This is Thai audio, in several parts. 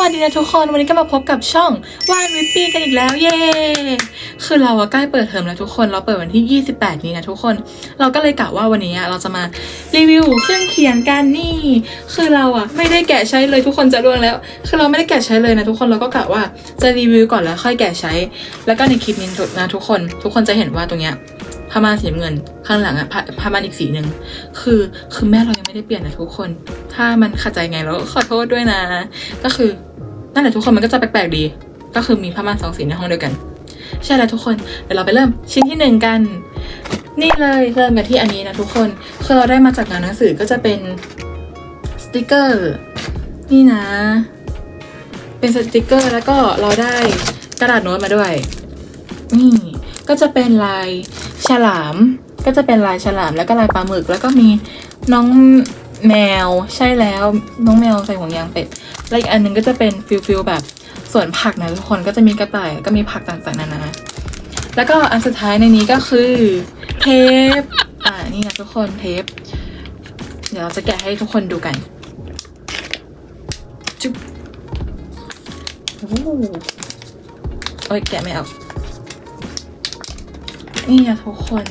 วัสดีนะทุกคน วันนี้ก็มาพบกับช่องวานวิปปี้กันอีกแล้วเย้คือเราอะใกล้เปิดเทอมแล้วทุกคนเราเปิดวันที่ 28 นี้นะทุกคน เราก็เลยกะว่าวันนี้อะเราจะมารีวิวเครื่องเขียนกันนี่ คือเราอะไม่ได้แกะใช้เลยทุกคนจะร่วงแล้ว คือเราไม่ได้แกะใช้เลยนะทุกคนเราก็กะว่าจะรีวิวก่อนแล้วค่อยแกะใช้ แล้วก็ในคลิปนี้นะทุกคน ทุกคนจะเห็นว่าตรงเนี้ยผ้าม่านสีเงินข้างหลังอะผ้าม่านอีกสีหนึ่งคือคือแม่เรา ได้เปลี่ยนนะทุกคน ถ้ามันขัดใจไงเราก็ขอโทษด้วยนะ ก็คือนั่นแหละทุกคนมันก็จะแปลกๆดี ก็คือมีผ้าม่านสองสีในห้องเดียวกัน ใช่แล้วทุกคนเดี๋ยวเราไปเริ่มชิ้นที่หนึ่งกัน นี่เลยเริ่มกันที่อันนี้นะทุกคนคือเราได้มาจากงานหนังสือก็จะเป็นสติกเกอร์นี่นะ เป็นสติกเกอร์แล้วก็เราได้กระดาษโน้ตมาด้วยนี่ก็จะเป็นลายฉลาม ก็จะเป็นลายฉลามแล้วก็ลายปลาหมึก แล้วก็มีน้องแมวใช่แล้วน้องแมวใส่ห่วงยางเป็ดแล้วอีกอันหนึงก็จะเป็นฟิลฟิลแบบสวนผักนะทุกคนก็จะมีกระต่ายก็มีผักต่างๆนานาแล้วก็อันสุดท้ายในนี้ก็คือเทปอ่านี่นะทุกคนเทป เดี๋ยวเราจะแกะให้ทุกคนดูกันจุ๊บโอ้โอ้ยแกะไม่ออกนี่อะทุกคน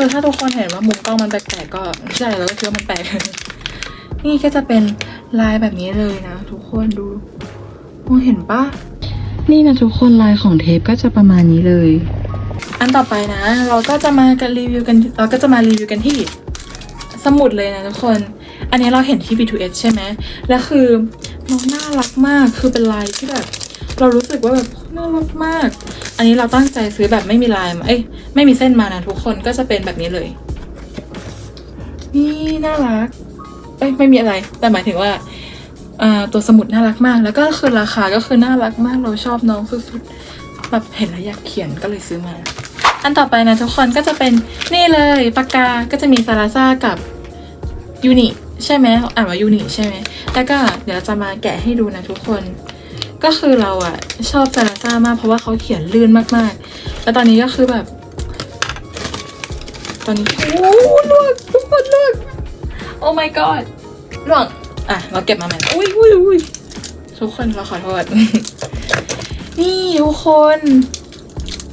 คือถ้าทุกคนเห็นว่ามุมกล้องมันแปลกๆก็ใช่แล้วก็คิดว่ามันแปลก นี่ก็จะเป็นลายแบบนี้เลยนะ ทุกคนดูมองเห็นปะนี่นะทุกคนลายของเทปก็จะประมาณนี้เลย อันต่อไปนะ เราก็จะมากันรีวิวกันเราก็จะมารีวิวกันที่สมุดเลยนะทุกคน อันนี้เราเห็นที่ B2S ใช่ไหมแล้วคือน้องน่ารักมากคือเป็นลายที่แบบเรารู้สึกว่าแบบน่ารักมาก อันนี้เราตั้งใจซื้อแบบไม่มีลายมาเอ้ยไม่มีเส้นมานะทุกคนก็จะเป็นแบบนี้เลย นี่น่ารัก เอ้ยไม่มีอะไร แต่หมายถึงว่าตัวสมุดน่ารักมาก แล้วก็คือราคาก็คือน่ารักมากเราชอบน้องสุดๆแบบเห็นแล้วอยากเขียนก็เลยซื้อมา อันต่อไปนะทุกคนก็จะเป็นนี่เลยปากกาก็จะมีซาราซ่ากับยูนิใช่ไหมอ่านว่ายูนิใช่ไหมแล้วก็เดี๋ยวจะมาแกะให้ดูนะทุกคน ก็คือเราอะชอบซาราซ่ามากเพราะว่าเขาเขียนลื่นมากๆ แล้วตอนนี้ก็คือแบบ ตอนนี้โอ้ลวกทุกคนลวกโอ้ my god ล่วงอะเราเก็บมาใหม่อุ้ยอุ้ยอุ้ยทุกคนเราขอโทษ นี่ทุกคน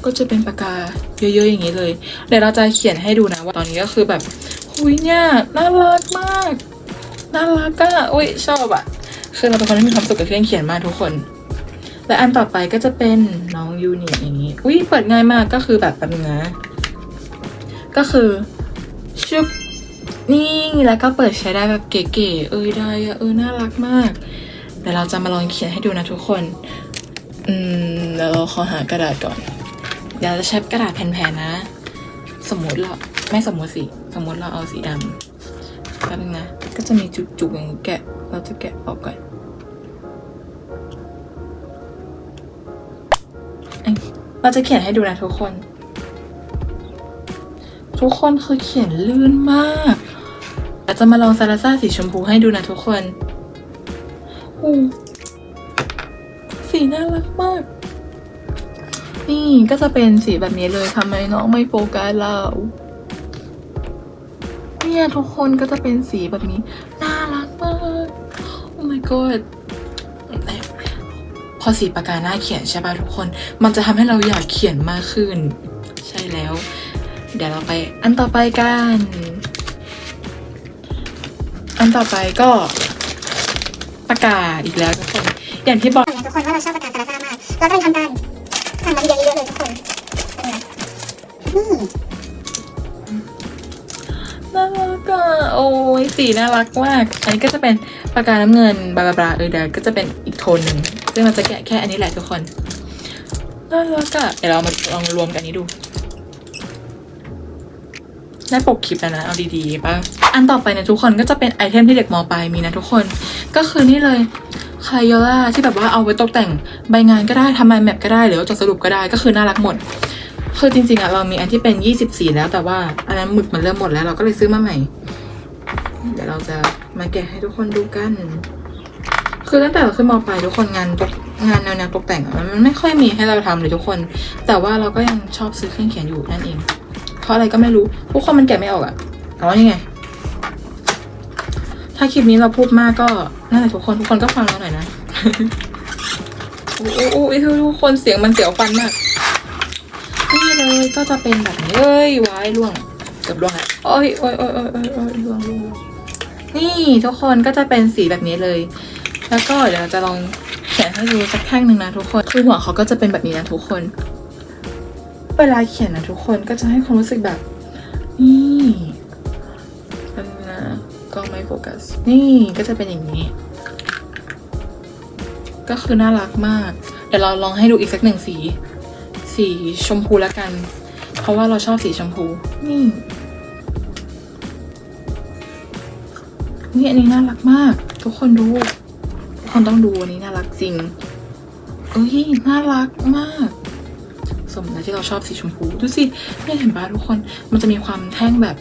ก็จะเป็นปากกาเยอะๆอย่างนี้เลย เดี๋ยวเราจะเขียนให้ดูนะว่าตอนนี้ก็คือแบบหุยเนี่ยน่ารักมาก น่ารักอะอุ้ยชอบอะคือเราเป็นคนที่มีความสุขกับเครื่องเขียนมากทุกคน และอันต่อไปก็จะเป็นน้องยูนิอย่างนี้ อุ้ยเปิดง่ายมากก็คือแบบแบบนึงนะก็คือชุบนี่แล้วก็เปิดใช้ได้แบบเก๋ๆเอ้ยได้เออน่ารักมากเดี๋ยวเราจะมาลองเขียนให้ดูนะทุกคน อืมเดี๋ยวเราขอหากระดาษก่อน เดี๋ยวจะใช้กระดาษแผ่นๆนะ สมมติเราไม่สมมติสิสมมติเราเอาสีดำแป๊บนึงนะก็จะมีจุกๆอย่างนี้แกะ เราจะแกะออกก่อน เราจะเขียนให้ดูนะทุกคน ทุกคนคือเขียนลื่นมากอาจจะมาลองซาลาซ่าสีชมพูให้ดูนะทุกคนอู้สีน่ารักมาก นี่ก็จะเป็นสีแบบนี้เลยทำไมน้องไม่โฟกัสเราเนี่ยทุกคนก็จะเป็นสีแบบนี้ น่ารักมาก โอ้ my god อสีปากกาหน้าเขียนใช่ป่ะทุกคน มันจะทำให้เราอยากเขียนมากขึ้น ใช่แล้ว เดี๋ยวเราไปอันต่อไปกัน อันต่อไปก็ปากกาอีกแล้วทุกคน อย่างที่บอกทุกคนว่าเราชอบปากกาซาลาซ่ามากเราก็เลยทำการสั่งมาเยอะๆเลยทุกคนนี่ โอ้ยสีน่ารักมาก อันนี้ก็จะเป็นปากกาน้ำเงินบลาบลาเออเดี๋ยวก็จะเป็นอีกโทนหนึ่งซึ่งเราจะแกะแค่อันนี้แหละทุกคนน่ารักอะเดี๋ยวเรามาลองรวมกันนี้ดูได้ปกคลิปแล้วนะเอาดีๆป่ะอันต่อไปเนี่ยทุกคนก็จะเป็นไอเทมที่เด็กมปลายมีนะทุกคนก็คือนี่เลยคายโยล่าที่แบบว่าเอาไว้ตกแต่งใบงานก็ได้ทำไมแมปก็ได้หรือว่าจดสรุปก็ได้ก็คือน่ารักหมดคือจริงๆอะเรามีอันที่เป็น 24 แล้วแต่ว่าอันนั้นหมึกมันเริ่มหมดแล้วเราก็เลยซื้อมาใหม่ เดี๋ยวเราจะมาแกะให้ทุกคนดูกัน คือตั้งแต่เราขึ้นมปลายทุกคนงานตกงานแนวแนวตกแต่งอะมันไม่ค่อยมีให้เราทำเลยทุกคน แต่ว่าเราก็ยังชอบซื้อเครื่องเขียนอยู่นั่นเอง เพราะอะไรก็ไม่รู้ทุกคนมันแกะไม่ออกอะแต่ว่ายังไง ถ้าคลิปนี้เราพูดมากก็นั่นแหละทุกคนทุกคนก็ฟังเราหน่อยนะโอ้โอ้ทุกคนเสียงมันเสียวฟันมากนี่เลยก็จะเป็นแบบนี้เอ้ยวายล่วงเกือบล่วงอะโอ้ยโอ้ยโอ้ยโอ้ยโอ้ยโอ้ยล่วงล่วง นี่ทุกคนก็จะเป็นสีแบบนี้เลย แล้วก็เดี๋ยวเราจะลองเขียนให้ดูสักแท่งหนึ่งนะทุกคน คือหัวเขาก็จะเป็นแบบนี้นะทุกคน เวลาเขียนนะทุกคนก็จะให้ความรู้สึกแบบ นี่อันนะก็ไม่โฟกัส นี่ก็จะเป็นอย่างนี้ ก็คือน่ารักมาก เดี๋ยวเราลองให้ดูอีกสักหนึ่งสี สีชมพูแล้วกัน เพราะว่าเราชอบสีชมพู นี่ นี่อันนี้น่ารักมาก ทุกคนดู ทุกคนต้องดูอันนี้น่ารักจริง เอ้ยน่ารักมาก สมแล้วที่เราชอบสีชมพูดูสิเนี่ยเห็นปะทุกคนมันจะมีความแท่งแบบ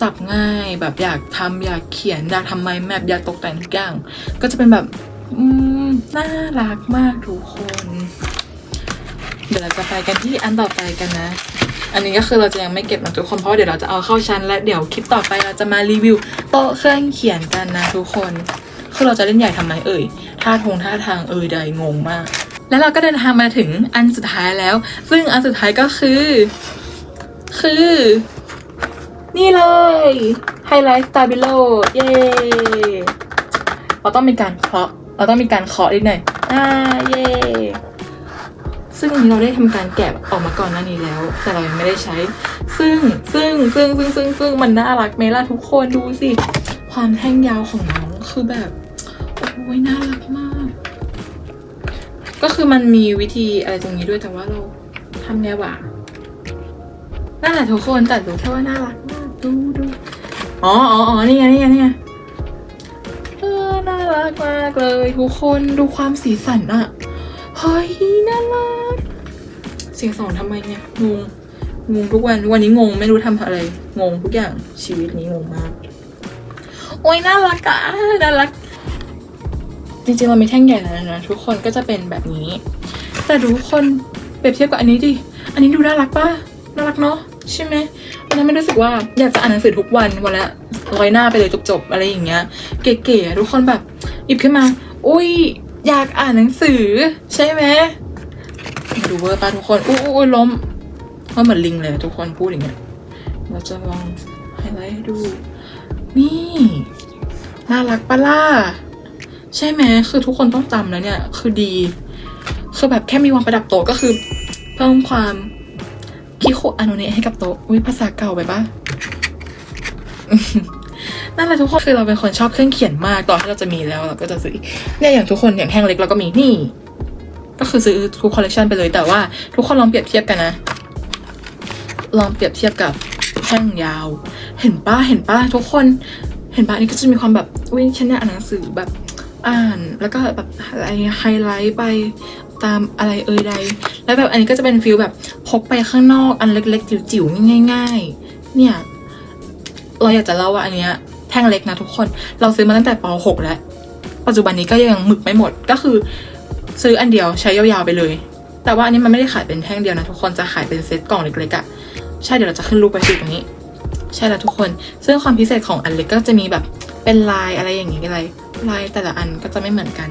จับง่ายแบบอยากทำอยากเขียนอยากทำไมแมปอยากตกแต่งทุกอย่าง ก็จะเป็นแบบน่ารักมากทุกคน เดี๋ยวเราจะไปกันที่อันต่อไปกันนะ อันนี้ก็คือเราจะยังไม่เก็บนะทุกคนเพราะเดี๋ยวเราจะเอาเข้าชั้น และเดี๋ยวคลิปต่อไปเราจะมารีวิวโต๊ะเครื่องเขียนกันนะทุกคนคือเราจะเล่นใหญ่ทำไมเอ่ยท่าทงท่าทางเอ่ยใดงงมาก แล้วเราก็เดินทางมาถึงอันสุดท้ายแล้ว ซึ่งอันสุดท้ายก็คือ คือ นี่เลยไฮไลท์สตาบิโลเย้เราต้องมีการเคาะเราต้องมีการเคาะนิดหน่อยอ่าเย้ ซึ่งอันนี้เราได้ทำการแกะออกมาก่อนหน้านี้แล้ว แต่เรายังไม่ได้ใช้ ซึ่งซึ่งซึ่งซึ่งซึ่งซึ่งมันน่ารักไหมล่ะทุกคนดูสิ ความแท่งยาวของน้องคือแบบโอ้ยน่ารักมาก ก็คือมันมีวิธีอะไรตรงนี้ด้วยแต่ว่าเราทำไงวะนั่นแหละทุกคนแต่รู้แค่ว่าน่ารักมากดูดูอ๋ออ๋ออ๋อนี่ไงนี่ไงนี่ไงเออน่ารักมากเลย ทุกคนดูความสีสันอะ เฮ้ยน่ารักเสียงสองทำไมเนี่ยงงงงทุกวันทุกวันนี้งงไม่รู้ทำอะไรงงทุกอย่างชีวิตนี้งงมาก โอ้ยน่ารักอะน่ารักจริงๆเรามีแท่งใหญ่แล้วนะทุกคนก็จะเป็นแบบนี้ แต่ทุกคนเปรียบเทียบกับอันนี้ดิอันนี้ดูน่ารักป่ะน่ารักเนาะใช่ไหมวันนั้นไม่รู้สึกว่าอยากจะอ่านหนังสือทุกวันวันละร้อยหน้าไปเลยจบๆอะไรอย่างเงี้ย เก๋ๆทุกคนแบบหยิบขึ้นมา อุ้ย อยากอ่านหนังสือ ใช่ไหมดูเวอร์ป่ะทุกคนอู้อู้ล้มเพราะเหมือนลิงเลยทุกคนพูดอย่างเงี้ยเราจะลองไฮไลท์ให้ดู นี่น่ารักปะล่ะใช่ไหมคือทุกคนต้องจำแล้วเนี่ย คือดี คือแบบแค่มีวางประดับโต๊ะก็คือ เพิ่มความคิโคอนุเนะให้กับโต๊ะอุ้ยภาษาเก่าไปปะ นั่นแหละทุกคนคือเราเป็นคนชอบเครื่องเขียนมากต่อให้เราจะมีแล้วเราก็จะซื้อเนี่ยอย่างทุกคนอย่างแท่งเล็กเราก็มีนี่ ก็คือซื้อทุกคอลเลกชันไปเลยแต่ว่าทุกคนลองเปรียบเทียบกันนะ ลองเปรียบเทียบกับแท่งยาว เห็นป้าเห็นป้าทุกคนเห็นป้าอันนี้ก็จะมีความแบบอุ้ยฉันเนี่ยอ่านหนังสือแบบอ่านแล้วก็แบบอะไรไฮไลท์ไปตามอะไรเอ่ยใด แล้วแบบอันนี้ก็จะเป็นฟิลแบบพกไปข้างนอกอันเล็กๆจิ๋วๆง่าย ๆ เนี่ย เราอยากจะเล่าว่าอันเนี้ย แท่งเล็กนะทุกคน เราซื้อมาตั้งแต่ป .6 แล้ว ปัจจุบันนี้ก็ยังหมึกไม่หมด ก็คือ ซื้ออันเดียวใช้ยาวๆไปเลย แต่ว่าอันนี้มันไม่ได้ขายเป็นแท่งเดียวนะทุกคน จะขายเป็นเซตกล่องเล็กๆอะใช่ เดี๋ยวเราจะขึ้นรูปไปสิตรงนี้ ใช่แล้วทุกคน ซึ่งความพิเศษของอันเล็กก็จะมีแบบเป็นลายอะไรอย่างงี้อะไรลายแต่ละอันก็จะไม่เหมือนกัน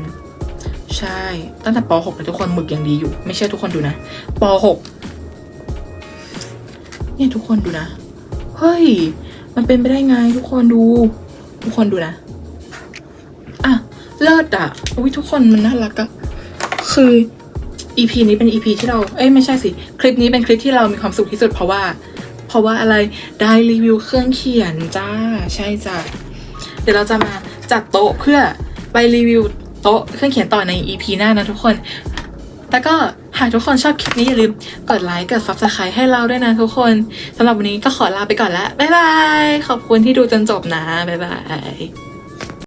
ใช่ ตั้งแต่ป .6 เลยทุกคนหมึกยังดีอยู่ ไม่เชื่อทุกคนดูนะป .6 เนี่ยทุกคนดูนะ เฮ้ย มันเป็นไปได้ไงทุกคนดู ทุกคนดูนะ อะ เลิศอะอุ้ยทุกคนมันน่ารักอะคือ EP นี้เป็น EP ที่เรา เอ้ยไม่ใช่สิ คลิปนี้เป็นคลิปที่เรามีความสุขที่สุดเพราะว่า เพราะว่าอะไร ได้รีวิวเครื่องเขียนจ้า ใช่จ้ะ เดี๋ยวเราจะมาจัดโต๊ะเพื่อไปรีวิวโต๊ะเครื่องเขียนต่อใน EP หน้านะทุกคน แล้วก็ หากทุกคนชอบคลิปนี้อย่าลืมกดไลค์ กด subscribe ให้เราด้วยนะทุกคนสำหรับวันนี้ก็ขอลาไปก่อนแล้วบ๊ายบาย ขอบคุณที่ดูจนจบนะ บ๊ายบาย